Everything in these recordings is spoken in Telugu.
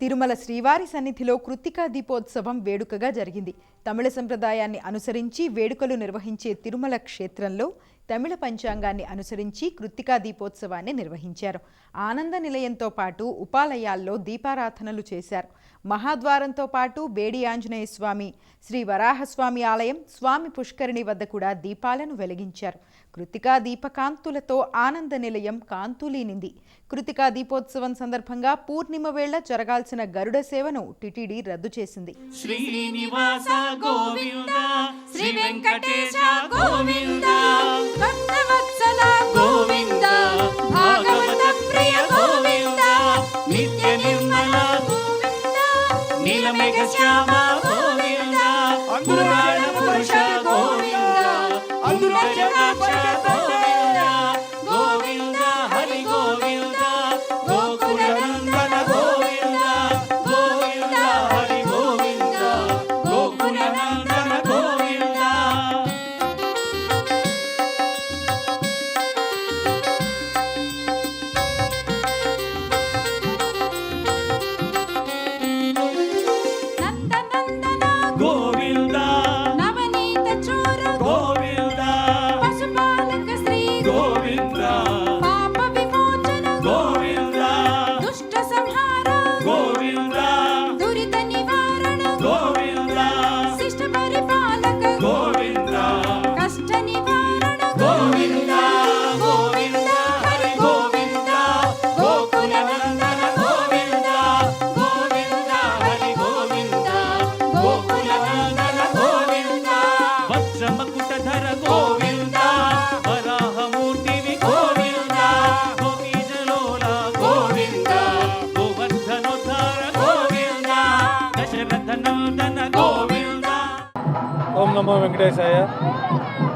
తిరుమల శ్రీవారి సన్నిధిలో కృత్తికా దీపోత్సవం వేడుకగా జరిగింది. తమిళ సంప్రదాయాన్ని అనుసరించి వేడుకలు నిర్వహించే తిరుమల క్షేత్రంలో తమిళ పంచాంగాన్ని అనుసరించి కృత్తికా దీపోత్సవాన్ని నిర్వహించారు. ఆనంద నిలయంతో పాటు ఉపాలయాల్లో దీపారాధనలు చేశారు. మహాద్వారంతో పాటు బేడి ఆంజనేయ స్వామి శ్రీ వరాహస్వామి ఆలయం స్వామి పుష్కరిణి వద్ద కూడా దీపాలను వెలిగించారు. కృతికా దీపకాంతులతో ఆనంద నిలయం కాంతులీనింది. కృతికా దీపోత్సవం సందర్భంగా పూర్ణిమ వేళ జరగాల్సిన గరుడ సేవను టిటిడి రద్దు చేసింది. శ్రీనివాస గోవింద శ్రీ వెంకటేశ గోవిందా. శ్రీ ఓం వెంకటేశాయ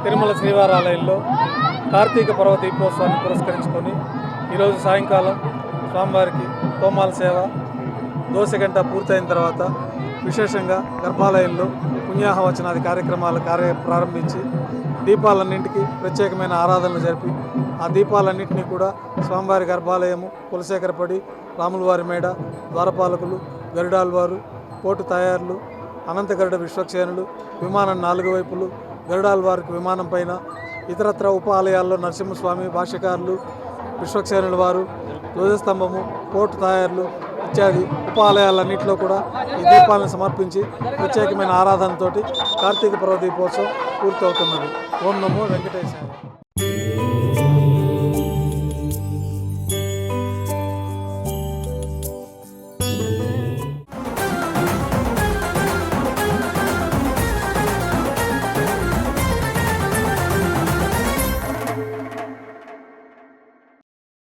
తిరుమల శ్రీవారాలయంలో కార్తీక పర్వ దీపోత్సవాన్ని పురస్కరించుకొని ఈరోజు సాయంకాలం స్వామివారికి తోమాల సేవ దోశ గంట పూర్తయిన తర్వాత విశేషంగా గర్భాలయంలో పుణ్యాహవచనాది కార్యక్రమాలు కార్య ప్రారంభించి దీపాలన్నింటికి ప్రత్యేకమైన ఆరాధనలు జరిపి ఆ దీపాలన్నింటినీ కూడా స్వామివారి గర్భాలయము కులశేఖరపడి రాములవారి మేడ ద్వారపాలకులు గరుడాల్వారు పోటు తయారులు అనంత గరుడ విశ్వక్సేనులు విమానం నాలుగు వైపులు గరుడాల వారికి విమానం పైన ఇతరత్ర ఉప ఆలయాల్లో నరసింహస్వామి భాష్యకారులు విశ్వక్సేనుల వారు ధ్వజస్తంభము కోర్టు తయారులు ఇత్యాది ఉప ఆలయాలన్నింటిలో కూడా ఈ దీపాలను సమర్పించి ప్రత్యేకమైన ఆరాధనతోటి కార్తీక పర్వ దీపోత్సవం పూర్తవుతున్నది. ఓం నమో వెంకటేశ్వర